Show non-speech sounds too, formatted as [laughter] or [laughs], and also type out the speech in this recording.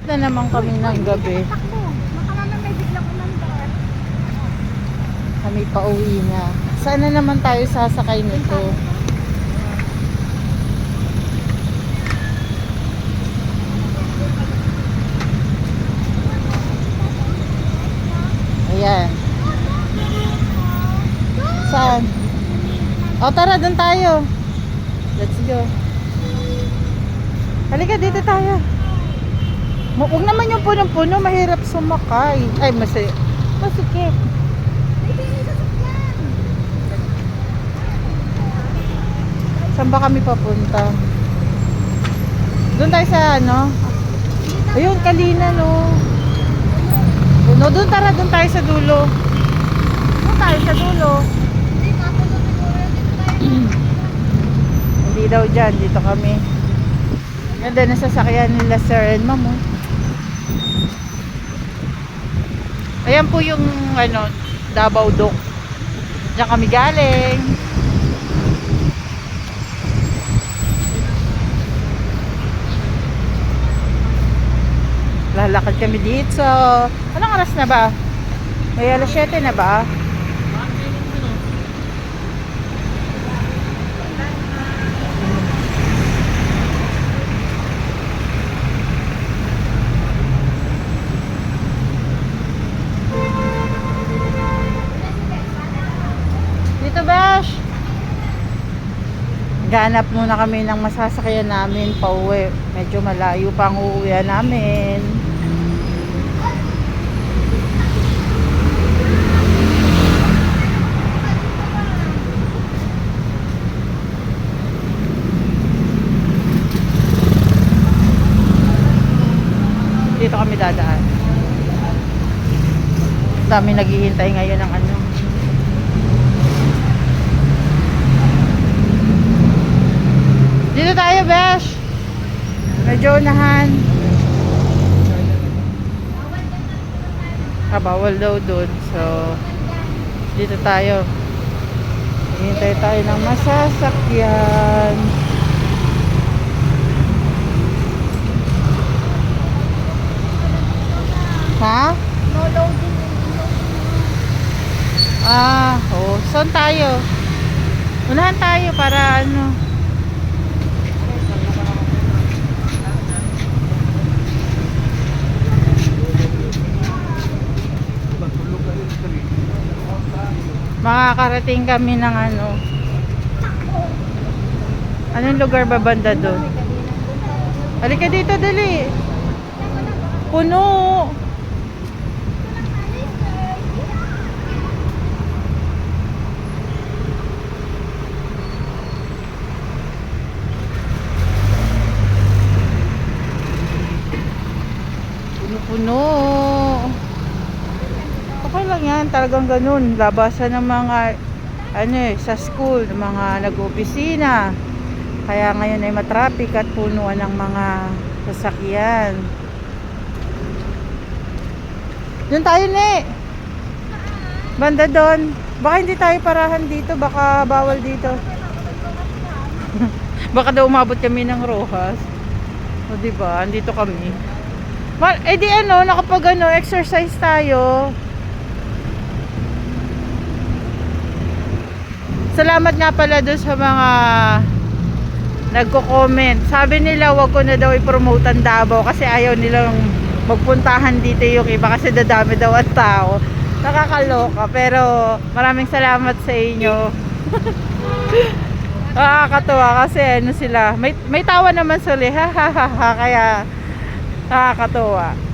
Ba't na naman kami ng gabi? Kami pa uwi na. Saan na naman tayo sasakay nito? Ayan. Saan? O tara, doon tayo. Let's go. Halika, dito tayo. Huwag naman yung punong-puno, mahirap sumakay. Ay, masaya. Masikip. Saan ba kami papunta? Doon tayo sa ano? Ayun, Kalina no. No, doon tara, doon tayo sa dulo. Doon tayo sa dulo. [clears throat] Hindi daw dyan, dito kami. Ganda na sasakyan nila Sir and Ma'am. oh. Ayan po yung ano, Davao Dock. Diyan kami galing. Lalakad kami dito. Anong oras na ba? May alas 7 na ba? Dito, Bash! Ganap muna kami ng masasakyan namin pa uwi. Medyo malayo pa ang uuwian namin. Dito kami dadaan. Dami naghihintay ngayon ng ano. Dito tayo, Besh. Medyo unahan. Ah, bawal daw doon. So, dito tayo. Hintay tayo ng masasakyan. Ha? No loading. Ah, oh. Saan tayo? Unahan tayo para ano. Makakarating kami ng ano. Anong lugar ba banda doon? Halika dito, dali. Puno. Yan. Talagang ganun. Labasan ng mga ano eh, sa school, mga nag-opisina. Kaya ngayon ay matraffic at punuan ng mga sasakyan. Doon tayo, ne. Banda doon. Baka hindi tayo parahan dito. Baka bawal dito. [laughs] Baka daw umabot kami ng Rojas. O, di ba? Andito kami. Ma eh di ano, nakapag ano, exercise tayo. Salamat nga pala doon sa mga nagko-comment. Sabi nila wag ko na daw i-promote ang Davao kasi ayaw nilang magpuntahan dito yung iba kasi dadami daw ang tao. Nakakaloka pero maraming salamat sa inyo. [laughs] Nakakatuwa kasi ano sila, may, may tawa naman sila, [laughs] ha ha ha ha, kaya nakakatuwa.